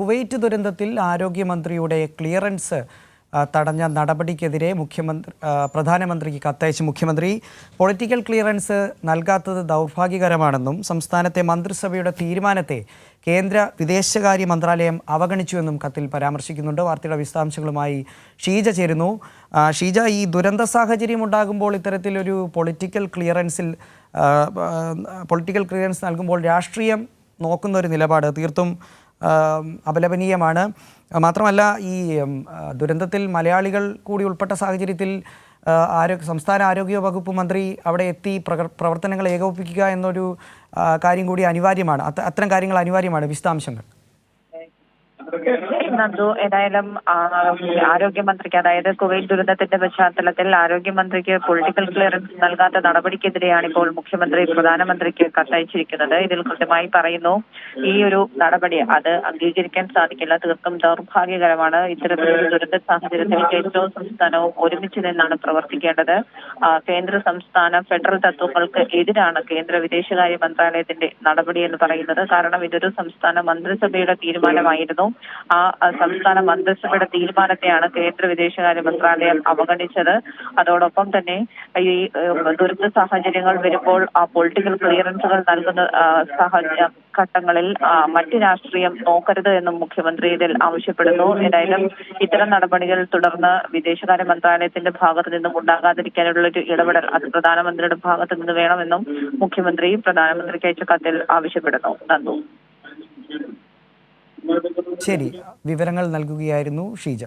Kuwait ദുരന്തത്തിൽ ആരോഗ്യമന്ത്രിയുടെ clearance തടഞ്ഞ നടപടിക്കെതിരെ മുഖ്യമന്ത്രി പ്രധാനമന്ത്രിക്ക് കത്തയച്ച് മുഖ്യമന്ത്രി പൊളിറ്റിക്കൽ ക്ലിയറൻസ് നൽകാത്തത് ദൗർഭാഗ്യകരമാണെന്നും സംസ്ഥാനത്തെ മന്ത്രിസഭയുടെ തീരുമാനത്തെ കേന്ദ്ര വിദേശകാര്യ മന്ത്രാലയം അവഗണിച്ചുവെന്നും കത്തിൽ പരാമർശിക്കുന്നുണ്ട്. വാർത്തയുടെ വിശദാംശങ്ങളുമായി ഷീജ ചേരുന്നു. ഷീജ ഈ ദുരന്ത സാഹചര്യം ഉണ്ടാകുമ്പോൾ ഇത്തരത്തിലൊരു പൊളിറ്റിക്കൽ ക്ലിയറൻസിൽ പൊളിറ്റിക്കൽ ക്ലിയറൻസ് നൽകുമ്പോൾ രാഷ്ട്രീയം നോക്കുന്ന ഒരു നിലപാട് തീർത്തും അപലപനീയമാണ്. മാത്രമല്ല ഈ ദുരന്തത്തിൽ മലയാളികൾ കൂടി ഉൾപ്പെട്ട സാഹചര്യത്തിൽ ആരോഗ്യ സംസ്ഥാന ആരോഗ്യ വകുപ്പ് മന്ത്രി അവിടെ എത്തി പ്രവർത്തനങ്ങൾ ഏകോപിപ്പിക്കുക എന്നൊരു കാര്യം കൂടി അനിവാര്യമാണ്. അത്തരം കാര്യങ്ങൾ അനിവാര്യമാണ്. വിശദാംശങ്ങൾ. നന്ദു. ഏതായാലും ആരോഗ്യ ആരോഗ്യമന്ത്രിക്ക് അതായത് കുവൈറ്റ് ദുരന്തത്തിന്റെ പശ്ചാത്തലത്തിൽ ആരോഗ്യമന്ത്രിക്ക് പൊളിറ്റിക്കൽ ക്ലിയറൻസ് നൽകാത്ത നടപടിക്കെതിരെയാണ് ഇപ്പോൾ മുഖ്യമന്ത്രി പ്രധാനമന്ത്രിക്ക് കത്തയച്ചിരിക്കുന്നത്. ഇതിൽ കൃത്യമായി പറയുന്നു ഈ ഒരു നടപടി അത് അംഗീകരിക്കാൻ സാധിക്കില്ല. തീർത്തും ദൗർഭാഗ്യകരമാണ് ഇത്തരത്തിലൊരു ദുരന്ത സാഹചര്യത്തിൽ കേന്ദ്രവും സംസ്ഥാനവും ഒരുമിച്ച് നിന്നാണ് പ്രവർത്തിക്കേണ്ടത്. കേന്ദ്ര സംസ്ഥാന ഫെഡറൽ തത്വങ്ങൾക്ക് എതിരാണ് കേന്ദ്ര വിദേശകാര്യ മന്ത്രാലയത്തിന്റെ നടപടി എന്ന് പറയുന്നത്. കാരണം ഇതൊരു സംസ്ഥാന മന്ത്രിസഭയുടെ തീരുമാനമായിരുന്നു. ആ സംസ്ഥാന മന്ത്രിസഭയുടെ തീരുമാനത്തെയാണ് കേന്ദ്ര വിദേശകാര്യ മന്ത്രാലയം അവഗണിച്ചത്. അതോടൊപ്പം തന്നെ ഈ ദുരന്ത സാഹചര്യങ്ങൾ വരുമ്പോൾ പൊളിറ്റിക്കൽ ക്ലിയറൻസുകൾ നൽകുന്ന സാഹചര്യ ഘട്ടങ്ങളിൽ മറ്റ് രാഷ്ട്രീയം നോക്കരുത് എന്നും മുഖ്യമന്ത്രി ഇതിൽ ആവശ്യപ്പെടുന്നു. ഏതായാലും ഇത്തരം നടപടികൾ തുടർന്ന് വിദേശകാര്യ മന്ത്രാലയത്തിന്റെ ഭാഗത്ത് നിന്നും ഉണ്ടാകാതിരിക്കാനുള്ള ഒരു ഇടപെടൽ അത് പ്രധാനമന്ത്രിയുടെ ഭാഗത്ത് നിന്ന് വേണമെന്നും മുഖ്യമന്ത്രി പ്രധാനമന്ത്രിക്ക് അയച്ച കത്തിൽ ആവശ്യപ്പെടുന്നു. നന്ദു. ശരി വിവരങ്ങൾ നൽകുകയായിരുന്നു ഷീജ.